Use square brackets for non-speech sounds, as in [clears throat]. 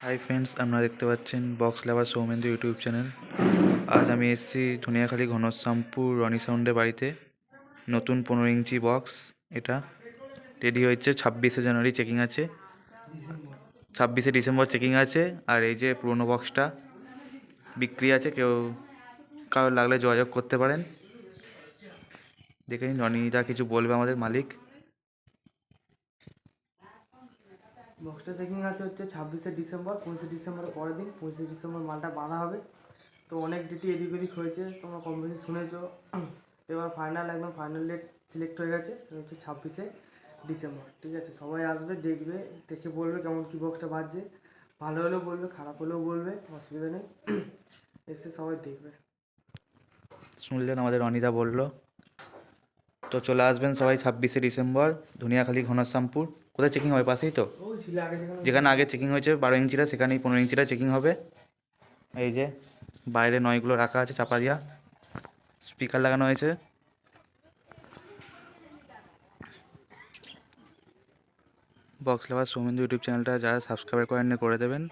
Hi friends আপনারা দেখতে পাচ্ছেন box lover Soumendu YouTube channel আজ আমি এসেছি ধনিয়াখালী ঘনশ্যামপুর রনি সাউন্ডের বাড়িতে। নতুন পনেরো ইঞ্চি বক্স এটা। রেডি হয়েছে, ছাব্বিশে জানুয়ারি চেকিং আছে। ছাব্বিশে ডিসেম্বর চেকিং আছে, আর এই যে পুরোনো বক্সটা বিক্রি আছে, কেউ কারোর লাগলে যোগাযোগ করতে পারেন। দেখে নিন রনিদা কিছু বলবে আমাদের মালিক। বক্সটা চেকিং আছে হচ্ছে, ছাব্বিশে ডিসেম্বর, পঁচিশে ডিসেম্বরের পরের দিন, পঁচিশে ডিসেম্বর মালটা বাঁধা হবে। তো অনেক ডেটই এদিক ওদিক হয়েছে, তোমরা কম বেশি শুনেছো। এবার ফাইনাল একদম ফাইনাল ডেট সিলেক্ট হয়ে গেছে হচ্ছে ছাব্বিশে ডিসেম্বর, ঠিক আছে? সবাই আসবে, দেখবে, দেখে বলবে কেমন কী বক্সটা বাজছে। ভালো হলেও বলবে, খারাপ হলেও বলবে, অসুবিধা নেই। [clears throat] এসে সবাই দেখবে। শুনলেন আমাদের রনিদা বলল। তো চলে আসবেন সবাই ছাব্বিশে ডিসেম্বর ধনিয়াখালী ঘনশ্যামপুর। কোথায় চেকিং হবে? পাশেই তো। যেখানে আগে চেকিং হয়েছে, বারো ইঞ্চিটা সেখানেই পনেরো ইঞ্চিটা চেকিং হবে। এই যে, বাইরে নয়গুলো রাখা আছে, চাপা দিয়া। স্পিকার লাগানো হয়েছে। বক্স লাভার সৌমেন্দু ইউটিউব চ্যানেলটা যারা সাবস্ক্রাইব করেন করে দেবেন।